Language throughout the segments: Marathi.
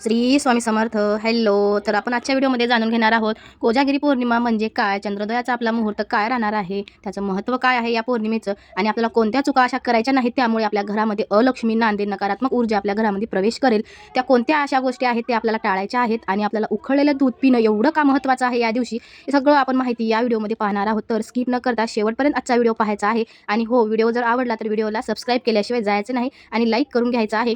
श्री स्वामी समर्थ. हॅलो तर आपण आजच्या व्हिडिओमध्ये जाणून घेणार आहोत कोजागिरी पौर्णिमा म्हणजे काय? चंद्रोदयाचा आपला मुहूर्त काय राहणार आहे? त्याचं महत्त्व काय आहे या पौर्णिमेचं? आणि आपल्याला कोणत्या चुका अशा करायच्या नाहीत त्यामुळे आपल्या घरामध्ये अलक्ष्मी नांदे नकारात्मक ऊर्जा आपल्या घरामध्ये प्रवेश करेल. त्या कोणत्या अशा गोष्टी आहेत ते आपल्याला टाळायच्या आहेत आणि आपल्याला उखळलेलं दूध पिणं एवढं का महत्त्वाचं आहे या दिवशी? हे सगळं आपण माहिती या व्हिडिओमध्ये पाहणार आहोत. तर स्किप न करता शेवटपर्यंत आजचा व्हिडिओ पाहायचा आहे. आणि हो व्हिडिओ जर आवडला तर व्हिडिओला सबस्क्राईब केल्याशिवाय जायचं नाही आणि लाईक करून घ्यायचं आहे.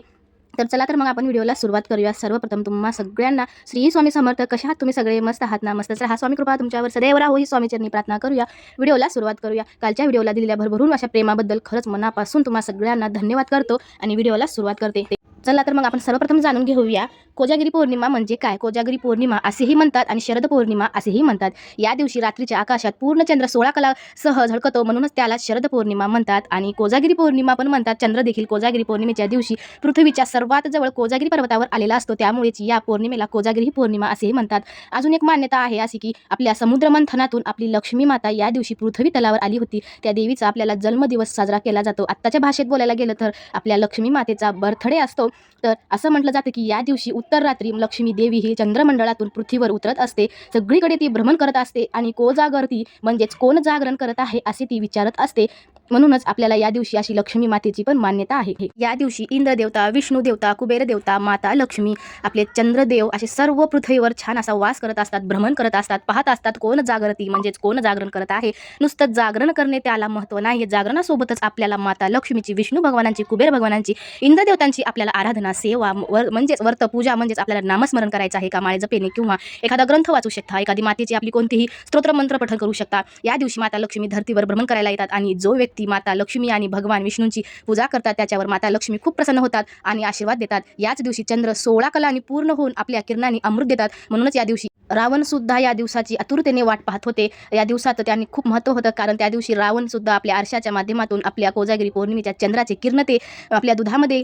तर चला तर मग आपण व्हिडिओला सुरुवात करूया. सर्वप्रथम तुम्हा सगळ्यांना श्री स्वामी समर्थ कशा आहात तुम्ही सगळे? मस्त आहात ना? मस्त तर हा स्वामी कृपा तुमच्यावर सदैव राहो. ही स्वामीचरणी प्रार्थना करूया. व्हिडिओला सुरुवात करूया. कालच्या व्हिडिओला दिलेल्या भरभरून अशा प्रेमाबद्दल खरंच मनापासून तुम्हा सगळ्यांना धन्यवाद करतो आणि व्हिडिओला सुरुवात करते. चला तर मग आपण सर्वप्रथम जाणून घेऊया. कोजागिरी पौर्णिमा म्हणजे काय? कोजागिरी पौर्णिमा असेही म्हणतात आणि शरद पौर्णिमा असेही म्हणतात. या दिवशी रात्रीच्या आकाशात पूर्ण चंद्र सोळा कला सह झळकतो म्हणूनच त्याला शरद पौर्णिमा म्हणतात आणि कोजागिरी पौर्णिमा पण म्हणतात. चंद्र देखील कोजागिरी पौर्णिमेच्या दिवशी पृथ्वीच्या सर्वात जवळ कोजागिरी पर्वतावर आलेला असतो. त्यामुळेच या पौर्णिमेला कोजागिरी पौर्णिमा असेही म्हणतात. अजून एक मान्यता आहे अशी की आपल्या समुद्रमंथनातून आपली लक्ष्मी माता या दिवशी पृथ्वी तलावर आली होती. त्या देवीचा आपल्याला जन्मदिवस साजरा केला जातो. आत्ताच्या भाषेत बोलायला गेलं तर आपल्या लक्ष्मी मातेचा बर्थडे असतो. तर असं म्हटलं जातं की या दिवशी उत्तर रात्री लक्ष्मी देवी ही चंद्रमंडळातून पृथ्वीवर उतरत असते. सगळीकडे ती भ्रमण करत असते आणि कोजागरती म्हणजेच कोण जागरण करत आहे असे ती विचारत असते. म्हणूनच आपल्याला या दिवशी अशी लक्ष्मी मातेची पण मान्यता आहे. या दिवशी इंद्र देवता विष्णू देवता कुबेर देवता माता लक्ष्मी आपले चंद्रदेव असे सर्व पृथ्वीवर छान असा वास करत असतात भ्रमण करत असतात पाहत असतात कोण जागरती म्हणजेच कोण जागरण करत आहे? नुसतं जागरण करणे त्याला महत्त्व नाही जागरणासोबतच आपल्याला माता लक्ष्मीची विष्णू भगवानांची कुबेर भगवानांची इंद्र देवतांची आपल्याला आराधना सेवा वर म्हणजेच वर्त पूजा म्हणजेच आपल्याला नामस्मरण करायचं आहे का माळे जपेने किंवा एखादा ग्रंथ वाचू शकता एखादी मातेची आपली कोणतीही स्तोत्रमंत्र पठण करू शकता. या दिवशी माता लक्ष्मी धर्तीवर भ्रमण करायला येतात आणि जो व्यक्ती माता लक्ष्मी आणि भगवान विष्णूंची पूजा करतात त्याच्यावर माता लक्ष्मी खूप प्रसन्न होतात आणि आशीर्वाद देतात. याच दिवशी चंद्र सोळा कलांनी पूर्ण होऊन आपल्या किरणांनी अमृत देतात. म्हणूनच या दिवशी रावण सुद्धा या दिवसाची आतुरतेने वाट पाहत होते. या दिवसात त्यांनी खूप महत्त्व होतं कारण त्या दिवशी रावण सुद्धा आपल्या आरशाच्या माध्यमातून आपल्या कोजागिरी पौर्णिमेच्या चंद्राचे किरण ते आपल्या दुधामध्ये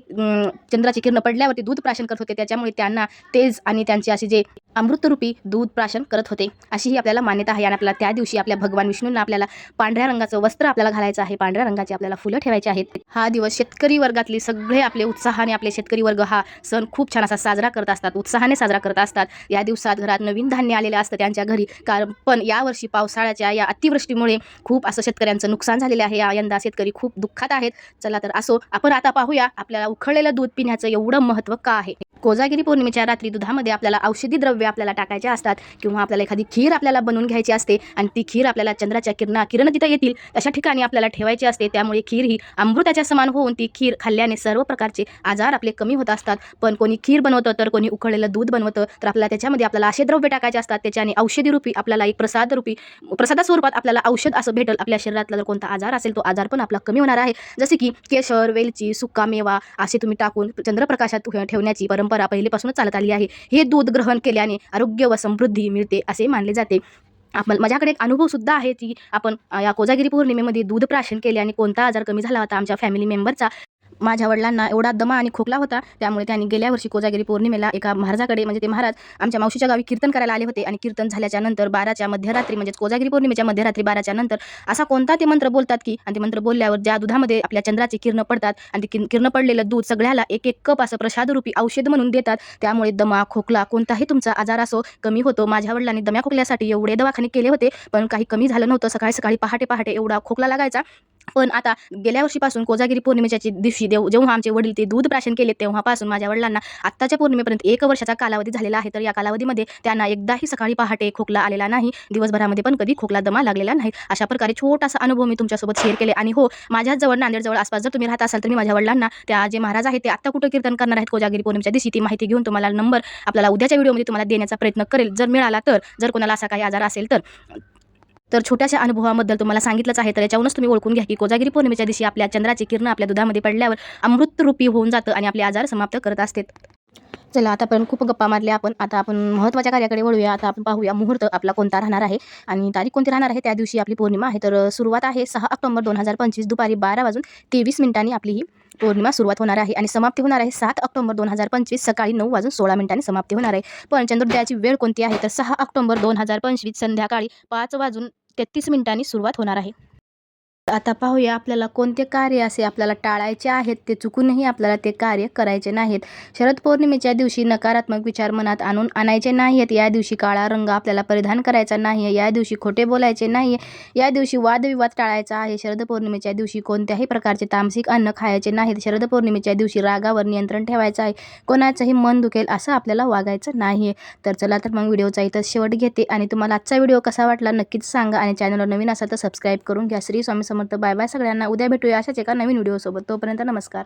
चंद्राचे किरण पडल्यावरती दूध प्राशन करत होते. त्याच्यामुळे त्यांना तेज आणि त्यांचे असे जे अमृतरूपी दूध प्राशन करत होते अशी ही आपल्याला मान्यता आहे. आणि आपल्याला त्या दिवशी आपल्या भगवान विष्णूंना आपल्याला पांढऱ्या रंगाचं वस्त्र आपल्याला घालायचं आहे. पांढऱ्या रंगाची आपल्याला फुलं ठेवायची आहेत. हा दिवस शेतकरी वर्गातले सगळे आपले उत्साहाने आपले शेतकरी वर्ग हा सण खूप छान असा साजरा करत असतात उत्साहाने साजरा करत असतात. या दिवसात घरात नवीन धान्य आलेलं असतं. त्यांच्या घरी कारण पण यावर्षी पावसाळ्याच्या या अतिवृष्टीमुळे खूप असं शेतकऱ्यांचं नुकसान झालेलं आहे. या यंदा शेतकरी खूप दुःखात आहेत. चला तर असो आपण आता पाहूया आपल्याला उखळलेलं दूध पिण्याचं एवढं महत्त्व का आहे? कोजागिरी पौर्णिमेच्या रात्री दुधामध्ये आपल्याला औषधी द्रव्य आपल्याला टाकायचे असतात किंवा आपल्याला एखादी खीर आपल्याला बनवून घ्यायची असते आणि ती खीर आपल्याला चंद्राच्या किरणा किरण तिथं येतील तशा ठिकाणी आपल्याला ठेवायची असते. त्यामुळे खीर ही अमृताच्या समान होऊन ती खीर खाल्ल्याने सर्व प्रकारचे आजार आपले कमी होत असतात. पण कोणी खीर बनवतं तर कोणी उकळलेलं दूध बनवतं तर आपल्याला त्याच्यामध्ये आपल्याला असे द्रव्य टाकायचे असतात त्याच्याने औषधी रूपी आपल्याला एक प्रसाद रूपी प्रसादा स्वरूपात आपल्याला औषध असं भेटेल. आपल्या शरीरातला जर कोणता आजार असेल तो आजार पण आपला कमी होणार आहे. जसे की केशर वेलची सुका मेवा असे तुम्ही टाकून चंद्रप्रकाशात ठेवण्याची परंपरा पहिलेपासूनच चालत आली आहे. हे दूध ग्रहण केल्याने आरोग्य व समृद्धी मिळते असे मानले जाते. आपण माझ्याकडे एक अनुभव सुद्धा आहे की आपण या कोजागिरी पौर्णिमेमध्ये दूध प्राशन केले आणि कोणता आजार कमी झाला होता? आमच्या फॅमिली मेंबरचा माझ्या वडिलांना एवढा दमा आणि खोकला होता त्यामुळे त्यांनी गेल्या वर्षी कोजागिरी पौर्णिमेला एका महाराजाकडे म्हणजे ते महाराज आमच्या मावशीच्या गावी कीर्तन करायला आले होते. आणि कीर्तन झाल्याच्यानंतर बाराच्या मध्यरात्री म्हणजे कोजागिरी पौर्णिमेच्या मध्यरात्री बाराच्या नंतर असा कोणता ते मंत्र बोलतात की आणि ते मंत्र बोलल्यावर ज्या दुधामध्ये आपल्या चंद्राचे किरण पडतात आणि ते किरण पडलेलं दूध सगळ्याला एक एक कप असं प्रसादरूपी औषध म्हणून देतात त्यामुळे दमा खोकला कोणताही तुमचा आजार असो कमी होतो. माझ्या वडिलांनी दम्या खोकल्यासाठी एवढे दवाखाने केले होते पण काही कमी झालं नव्हतं. सकाळी सकाळी पहाटे पहाटे एवढा खोकला लागायचा. पण आता गेल्या वर्षीपासून कोजागिरी पौर्णिमेच्या दिवशी देव जेव्हा आमचे वडील ते दूध प्राशन केले तेव्हापासून माझ्या वडिलांना आत्ताच्या पौर्णिमेपर्यंत एक वर्षाचा कालावधी झालेला आहे. तर या कालावधीमध्ये त्यांना एकदाही सकाळी पहाटे खोकला आलेला नाही. दिवसभरामध्ये पण कधी खोकला दमा लागलेला नाही. अशा प्रकारे छोटासा अनुभव मी तुमच्यासोबत शेअर केले. आणि हो माझ्याजवळ नांदेडजवळ आसपास जर तुम्ही राहत असाल तर मी माझ्या वडिलांना त्या जे महाराज आहेत ते आत्ता कुठं कीर्तन करणार आहेत कोजागिरी पौर्णिमेच्या दिवशी ती माहिती घेऊन तुम्हाला नंबर आपल्याला उद्याच्या व्हिडिओमध्ये तुम्हाला देण्याचा प्रयत्न करेल. जर मिळाला तर जर कोणाला असा काही आजार असेल तर तर छोट्याशा अनुभवाबद्दल तुम्हाला सांगितलंच आहे तर याच्यावरूनच तुम्ही ओळखून घ्या की कोजागिरी पौर्णिमेच्या दिवशी आपल्या चंद्राची किरण आपल्या दुधामध्ये पडल्यावर अमृतरूपी होऊन जातं आणि आपले आजार समाप्त करत असते चला आतापर्यंत खूप गप्पा मारल्या आपण. आता आपण महत्त्वाच्या कार्याकडे वळूया. आता आपण पाहूया मुहूर्त आपला कोणता राहणार आहे आणि तारीख कोणती राहणार आहे त्या दिवशी आपली पौर्णिमा आहे. तर सुरुवात आहे सहा ऑक्टोबर दोन हजार पंचवीस दुपारी बारा वाजून तेवीस मिनिटांनी आपली ही पौर्णिमा सुरुवात होणार आहे आणि समाप्ती होणार आहे सात ऑक्टोबर दोन हजार पंचवीस सकाळी नऊ वाजून सोळा मिनिटांनी समाप्ती होणार आहे. पण चंद्रोदयाची वेळ कोणती आहे? तर सहा ऑक्टोबर दोन हजार पंचवीस संध्याकाळी पाच वाजून तेहतीस मिनिटांनी सुरुवात होणार आहे. आता पाहूया आपल्याला कोणते कार्य असे आपल्याला टाळायचे आहेत ते चुकूनही आपल्याला ते कार्य करायचे नाहीत. शरद पौर्णिमेच्या दिवशी नकारात्मक विचार मनात आणून आणायचे नाहीत. या दिवशी काळा रंग आपल्याला परिधान करायचा नाही आहे या दिवशी खोटे बोलायचे नाही या दिवशी वादविवाद टाळायचा आहे. शरद पौर्णिमेच्या दिवशी कोणत्याही प्रकारचे तामसिक अन्न खायचे नाहीत. शरद पौर्णिमेच्या दिवशी रागावर नियंत्रण ठेवायचं आहे. कोणाचंही मन दुखेल असं आपल्याला वागायचं नाही आहे तर चला तर मग व्हिडिओचा इथं शेवट घेते आणि तुम्हाला आजचा व्हिडिओ कसा वाटला नक्कीच सांगा आणि चॅनलवर नवीन असा तर सबस्क्राईब करून घ्या. श्री स्वामी समर्थ बाय बाय सगळ्यांना. उद्या भेटूया. अशाच एका नवीन व्हिडिओसोबत. तोपर्यंत नमस्कार.